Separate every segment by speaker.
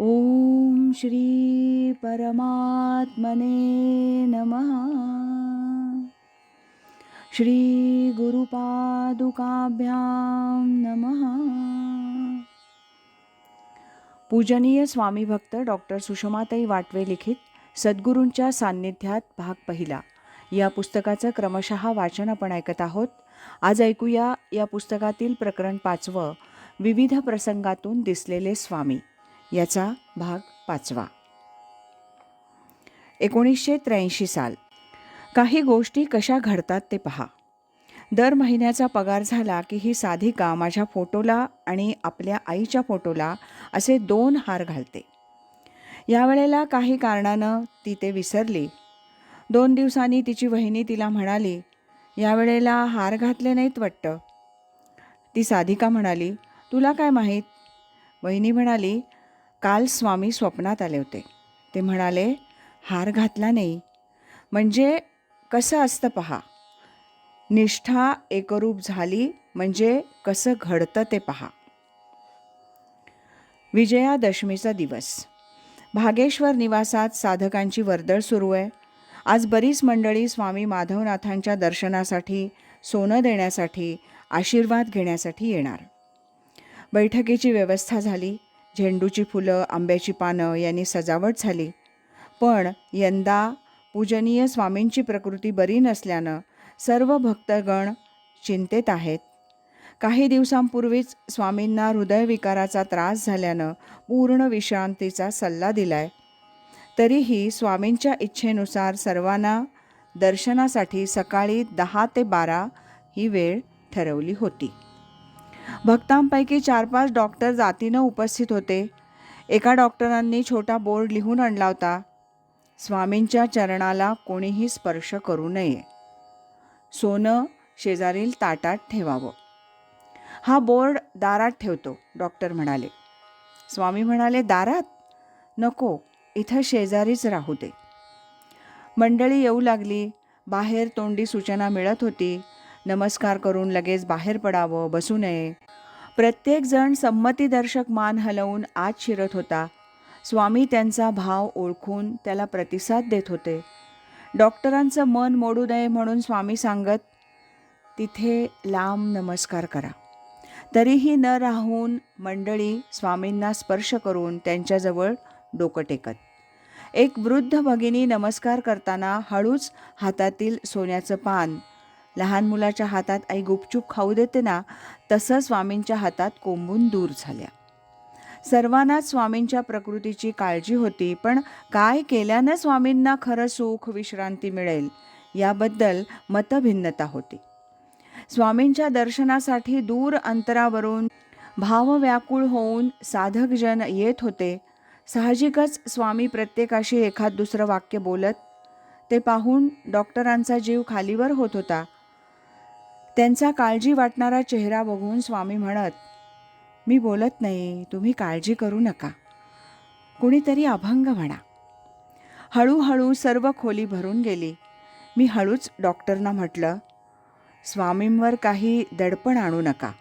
Speaker 1: ॐ श्री परमात्मने नमः। श्री गुरुपादुकाभ्यां नमः। पूजनीय स्वामी भक्त डॉक्टर सुषमाताई वाटवे लिखित सद्गुरूंच्या सान्निध्यात भाग पहिला. या पुस्तकाचं क्रमशः वाचन आपण ऐकत आहोत. आज ऐकूया या पुस्तकातील प्रकरण पाचवं विविध प्रसंगातून दिसलेले स्वामी. याचा भाग पाचवा. एकोणीसशे त्र्याऐंशी साल. काही गोष्टी कशा घडतात ते पहा. दर महिन्याचा पगार झाला की ही साधिका माझ्या फोटोला आणि आपल्या आईच्या फोटोला असे दोन हार घालते. यावेळेला काही कारणानं ती ते विसरली. दोन दिवसांनी तिची वहिनी तिला म्हणाली यावेळेला हार घातले नाहीत वाटतं. ती साधिका म्हणाली तुला काय माहीत? वहिनी म्हणाली काल स्वामी स्वप्नात आले होते. ते म्हणाले हार घातला नाही. म्हणजे कसं असतं पहा. निष्ठा एकरूप झाली म्हणजे कसं घडतं ते पहा. विजयादशमीचा दिवस. भागेश्वर निवासात साधकांची वर्दळ सुरू आहे. आज बरीच मंडळी स्वामी माधवनाथांच्या दर्शनासाठी सोनं देण्यासाठी आशीर्वाद घेण्यासाठी येणार. बैठकीची व्यवस्था झाली. झेंडूची फुलं आंब्याची पानं यांनी सजावट झाली. पण यंदा पूजनीय स्वामींची प्रकृती बरी नसल्यानं सर्व भक्तगण चिंतेत आहेत. काही दिवसांपूर्वीच स्वामींना हृदयविकाराचा त्रास झाल्यानं पूर्ण विश्रांतीचा सल्ला दिलाय. तरीही स्वामींच्या इच्छेनुसार सर्वांना दर्शनासाठी सकाळी दहा ते बारा ही वेळ ठरवली होती. भक्तांपैकी चार पाच डॉक्टर जातीनं उपस्थित होते. एका डॉक्टरांनी छोटा बोर्ड लिहून आणला होता. स्वामींच्या चरणाला कोणीही स्पर्श करू नये. सोनं शेजारील ताटात ठेवावं. हा बोर्ड दारात ठेवतो डॉक्टर म्हणाले. स्वामी म्हणाले दारात? नको इथं शेजारीच राहू दे. मंडळी येऊ लागली. बाहेर तोंडी सूचना मिळत होती. नमस्कार करून लगेच बाहेर पडावं बसू नये. प्रत्येकजण संमतीदर्शक मान हलवून आत शिरत होता. स्वामी त्यांचा भाव ओळखून त्याला प्रतिसाद देत होते. डॉक्टरांचं मन मोडू नये म्हणून स्वामी सांगत तिथे लांब नमस्कार करा. तरीही न राहून मंडळी स्वामींना स्पर्श करून त्यांच्याजवळ डोकं टेकत. एक वृद्ध भगिनी नमस्कार करताना हळूच हातातील सोन्याचं पान लहान मुलाच्या हातात आई गुपचूप खाऊ देते ना तसं स्वामींच्या हातात कोंबून दूर झाल्या. सर्वांनाच स्वामींच्या प्रकृतीची काळजी होती पण काय केल्यानं स्वामींना खरं सुख विश्रांती मिळेल? याबद्दल मतभिन्नता होती. स्वामींच्या दर्शनासाठी दूर अंतरावरून भावव्याकुळ होऊन साधकजन येत होते. साहजिकच स्वामी प्रत्येकाशी एखाद दुसरं वाक्य बोलत ते पाहून डॉक्टरांचा जीव खालीवर होत होता. त्यांचा काळजी वाटणारा चेहरा बघून स्वामी म्हणत मी बोलत नाही तुम्ही काळजी करू नका. कुणीतरी अभंग म्हणा. हळूहळू सर्व खोली भरून गेली. मी हळूच डॉक्टरना म्हटलं स्वामींवर काही दडपण आणू नका.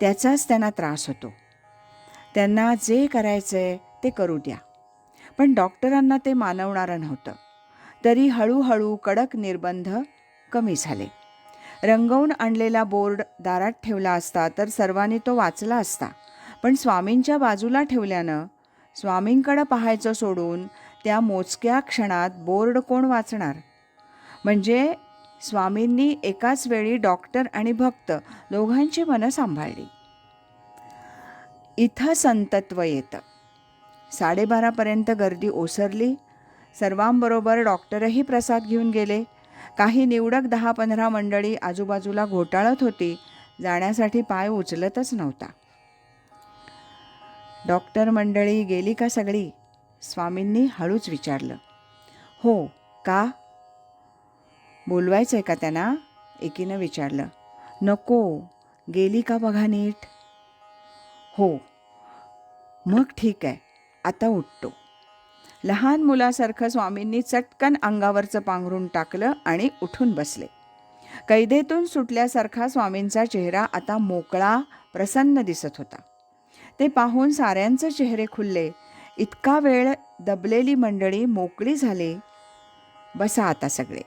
Speaker 1: त्याचाच त्यांना त्रास होतो. त्यांना जे करायचं आहे ते करू द्या. पण डॉक्टरांना ते मानवणारं नव्हतं. तरी हळूहळू कडक निर्बंध कमी झाले. रंगवून आणलेला बोर्ड दारात ठेवला असता तर सर्वांनी तो वाचला असता. पण स्वामींच्या बाजूला ठेवल्यानं स्वामींकडं पाहायचं सोडून त्या मोजक्या क्षणात बोर्ड कोण वाचणार? म्हणजे स्वामींनी एकाच वेळी डॉक्टर आणि भक्त दोघांची मनं सांभाळली. इथं संतत्व येतं. साडेबारापर्यंत गर्दी ओसरली. सर्वांबरोबर डॉक्टरही प्रसाद घेऊन गेले. काही निवडक दहा पंधरा मंडळी आजूबाजूला घोटाळत होती. जाण्यासाठी पाय उचलतच नव्हता. डॉक्टर मंडळी गेली का सगळी? स्वामींनी हळूच विचारलं. हो का? बोलवायचं आहे का त्यांना? एकीनं विचारलं. नको गेली का बघा नीट? हो. मग ठीक आहे आता उठतो. लहान मुलासारखं स्वामींनी चटकन अंगावरचं पांघरून टाकलं आणि उठून बसले. कैदेतून सुटल्यासारखा स्वामींचा चेहरा आता मोकळा प्रसन्न दिसत होता. ते पाहून साऱ्यांचे चेहरे खुलले. इतका वेळ दबलेली मंडळी मोकळी झाली. बसा आता सगळे.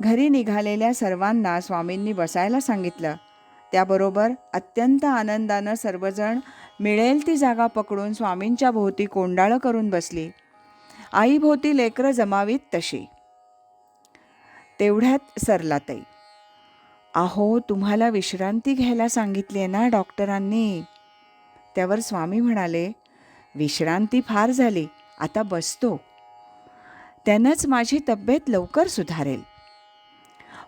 Speaker 1: घरी निघालेल्या सर्वांना स्वामींनी बसायला सांगितलं. त्याबरोबर अत्यंत आनंदानं सर्वजण मिळेल ती जागा पकडून स्वामींच्या भोवती कोंडाळं करून बसली. आईभोवती लेकरं जमावीत तशी. तेवढ्यात सरलाताई अहो तुम्हाला विश्रांती घ्यायला सांगितली आहे ना डॉक्टरांनी. त्यावर स्वामी म्हणाले विश्रांती फार झाली आता बसतो. त्यानंच माझी तब्येत लवकर सुधारेल.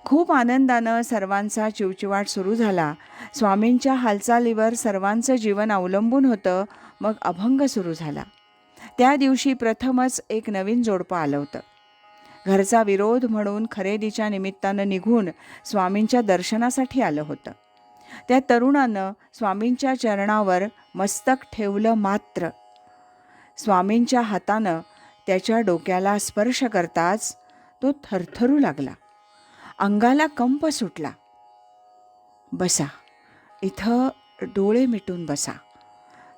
Speaker 1: खूप आनंदानं सर्वांचा चिवचिवाट सुरू झाला. स्वामींच्या हालचालीवर सर्वांचं जीवन अवलंबून होतं मग अभंग सुरू झाला. त्या दिवशी प्रथमच एक नवीन जोडपं आलं होतं. घरचा विरोध म्हणून खरेदीच्या निमित्तानं निघून स्वामींच्या दर्शनासाठी आलं होतं. त्या तरुणानं स्वामींच्या चरणावर मस्तक ठेवलं मात्र. स्वामींच्या हातानं त्याच्या डोक्याला स्पर्श करताच तो थरथरू लागला. अंगाला कंप सुटला. बसा. इथं डोळे मिटून बसा.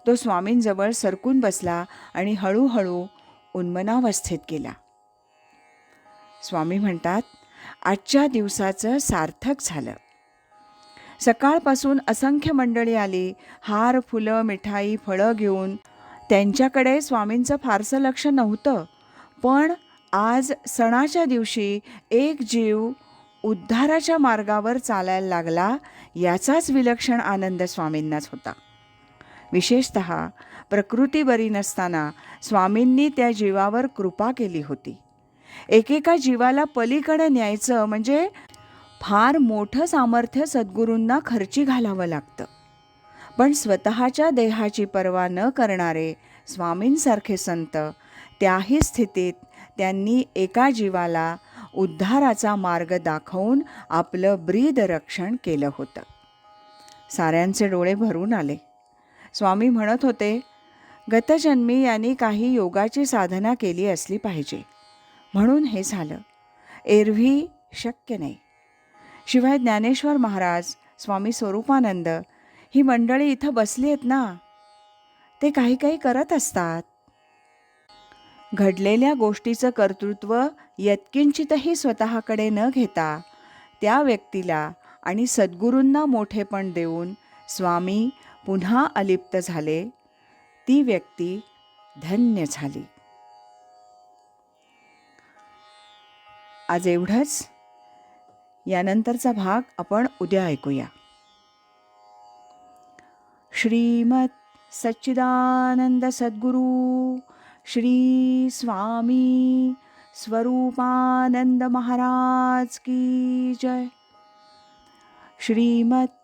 Speaker 1: तो स्वामींजवळ सरकून बसला आणि हळूहळू उन्मनावस्थेत गेला. स्वामी म्हणतात आजच्या दिवसाचं सार्थक झालं. सकाळपासून असंख्य मंडळी आली हार फुलं मिठाई फळं घेऊन. त्यांच्याकडे स्वामींचं फारसं लक्ष नव्हतं पण आज सणाच्या दिवशी एक जीव उद्धाराच्या मार्गावर चालायला लागला याचाच विलक्षण आनंद स्वामींनाच होता. विशेषत प्रकृती बरी नसताना स्वामींनी त्या जीवावर कृपा केली होती. एकेका जीवाला पलीकडे न्यायचं म्हणजे फार मोठं सामर्थ्य सद्गुरूंना खर्ची घालावं लागतं. पण स्वतःच्या देहाची पर्वा न करणारे स्वामींसारखे संत त्याही स्थितीत त्यांनी एका जीवाला उद्धाराचा मार्ग दाखवून आपलं ब्रीद रक्षण केलं होतं. साऱ्यांचे डोळे भरून आले. स्वामी म्हणत होते गतजन्मी यांनी काही योगाची साधना केली असली पाहिजे. म्हणून हे झालं. एरव्ही शक्य नाही. शिवाय ज्ञानेश्वर महाराज स्वामी स्वरूपानंद ही मंडळी इथं बसली आहेत ना? ते काही काही करत असतात. घडलेल्या गोष्टीचं कर्तृत्व यत्किंचितही स्वतःकडे न घेता त्या व्यक्तीला आणि सद्गुरूंना मोठेपण देऊन स्वामी पुन्हा अलिप्त झाले. ती व्यक्ती धन्य झाली. आज एवढंच. यानंतरचा भाग आपण उद्या ऐकूया. श्रीमत सच्चिदानंद सद्गुरू श्री स्वामी स्वरूपानंद महाराज की जय. श्रीमत